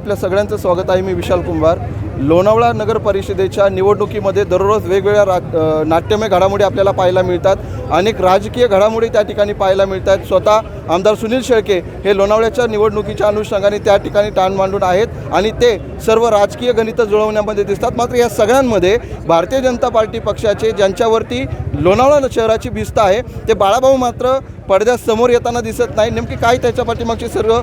आपल्या सगळ्यांचं स्वागत आहे मी विशाल कुंभार. लोणावळा नगर परिषदेच्या निवडणुकीमध्ये दररोज वेगवेगळ्या रा नाट्यमय घडामोडी आपल्याला पाहायला मिळतात. अनेक राजकीय घडामोडी त्या ठिकाणी पाहायला मिळतात. स्वतः आमदार सुनील शेळके हे लोणावळ्याच्या निवडणुकीच्या अनुषंगाने त्या ठिकाणी टाण मांडून आहेत आणि ते सर्व राजकीय गणितं जुळवण्यामध्ये दिसतात. मात्र या सगळ्यांमध्ये भारतीय जनता पार्टी पक्षाचे ज्यांच्यावरती लोणावळा शहराची भिस्त आहे ते बाळाभाऊ मात्र पडद्यासमोर येताना दिसत नाही. नेमकी काय त्याच्या पाठीमागची सर्व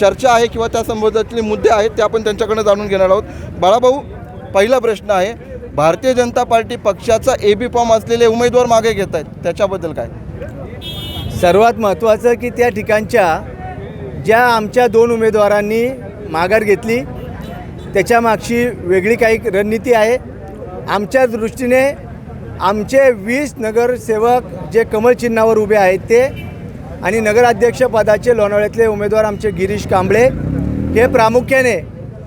चर्चा आहे किंवा त्या संबंधातले मुद्दे आहेत ते आपण त्यांच्याकडनं जाणून घेणार आहोत. बाळाभाऊ पहिला प्रश्न आहे भारतीय जनता पार्टी पक्षाचा ए बी फॉर्म असलेले उमेदवार मागे घेत आहेत. त्याच्याबद्दल काय? सर्वात महत्त्वाचं की त्या ठिकाणच्या ज्या आमच्या दोन उमेदवारांनी माघार घेतली त्याच्यामागची वेगळी काही रणनीती आहे. आमच्या दृष्टीने आमचे वीस नगरसेवक जे कमल चिन्हावर उभे आहेत ते आणि नगराध्यक्षपदाचे लोणावळ्यातले उमेदवार आमचे गिरीश कांबळे हे प्रामुख्याने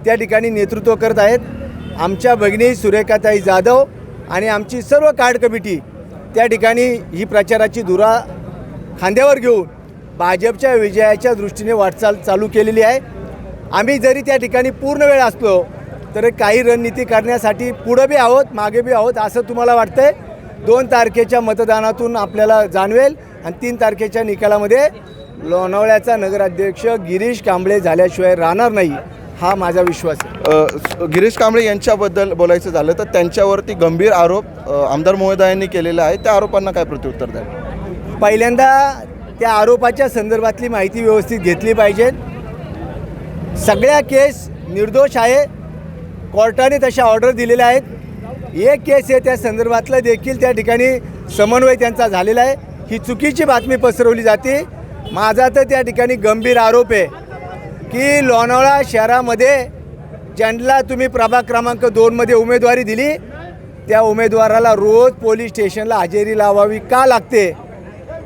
त्या ठिकाणी नेतृत्व करत आहेत. आमच्या भगिनी सुरेखाताई जाधव आणि आमची सर्व कार्ड कमिटी त्या ठिकाणी ही प्रचाराची धुरा खांद्यावर घेऊन भाजपच्या विजयाच्या दृष्टीने वाटचाल चालू केलेली आहे. आम्ही जरी त्या ठिकाणी पूर्ण वेळ असलो तर काही रणनीती करण्यासाठी पुढं बी आहोत मागे बी आहोत असं तुम्हाला वाटतंय? दोन तारखेच्या मतदानातून आपल्याला जाणवेल आणि तीन तारखेच्या निकालामध्ये लोणावळ्याचा नगराध्यक्ष गिरीश कांबळे झाल्याशिवाय राहणार नाही हा माझा विश्वास आहे. गिरीश कांबळे यांच्याबद्दल बोलायचं झालं तर त्यांच्यावरती गंभीर आरोप आमदार महोदयांनी केलेले आहे. त्या आरोपांना काय प्रत्युत्तर द्याल? पहिल्यांदा त्या आरोपाच्या संदर्भातली माहिती व्यवस्थित घेतली पाहिजे. सगळ्या केस निर्दोष आहे. कोर्टाने तशा ऑर्डर दिलेल्या आहेत. एक केस आहे त्या संदर्भातलं देखील त्या ठिकाणी समन्वय त्यांचा झालेला आहे. ही चुकीची बातमी पसरवली जाते. माझा तर त्या ठिकाणी गंभीर आरोप आहे की लोणावळा शहरामध्ये ज्यांना तुम्ही प्रभाग क्रमांक दोनमध्ये उमेदवारी दिली त्या उमेदवाराला रोज पोलीस स्टेशनला हजेरी लावावी का लागते?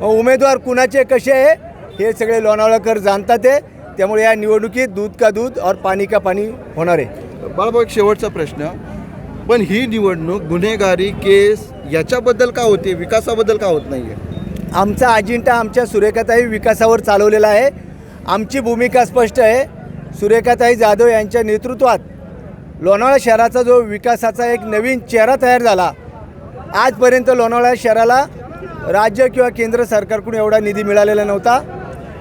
उमेदवार कुणाचे कसे आहे? हे सगळे लोणावळाकर जाणतात आहे. त्यामुळे या निवडणुकीत दूध का दूध और पाणी का पाणी होणार आहे. बाळाभाऊ एक शेवटचा प्रश्न. पण ही निवडणूक गुन्हेगारी केस याच्याबद्दल का होते? विकासाबद्दल का होत नाही आहे आमचा अजिंठा आमच्या सुरेखाताई विकासावर चालवलेला आहे. आमची भूमिका स्पष्ट आहे. सुरेखाताई जाधव यांच्या नेतृत्वात लोणावळा शहराचा जो विकासाचा एक नवीन चेहरा तयार झाला. आजपर्यंत लोणावळा शहराला राज्य किंवा केंद्र सरकारकडून एवढा निधी मिळालेला नव्हता.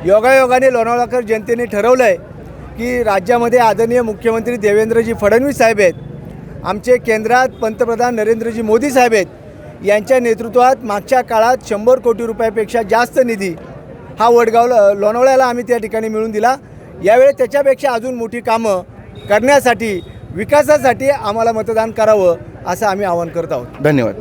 योगायोगाने लोणावळाकर जनतेने ठरवलं आहे की राज्यामध्ये आदरणीय मुख्यमंत्री देवेंद्रजी फडणवीस साहेब आहेत. आमचे केंद्रात पंतप्रधान नरेंद्रजी मोदी साहेब आहेत. यांच्या नेतृत्वात मागच्या काळात शंभर कोटी रुपयापेक्षा जास्त निधी हा वडगावला लोणावळ्याला आम्ही त्या ठिकाणी मिळून दिला. यावेळी त्याच्यापेक्षा अजून मोठी कामं करण्यासाठी विकासासाठी आम्हाला मतदान करावं असं आम्ही आवाहन करत आहोत. धन्यवाद.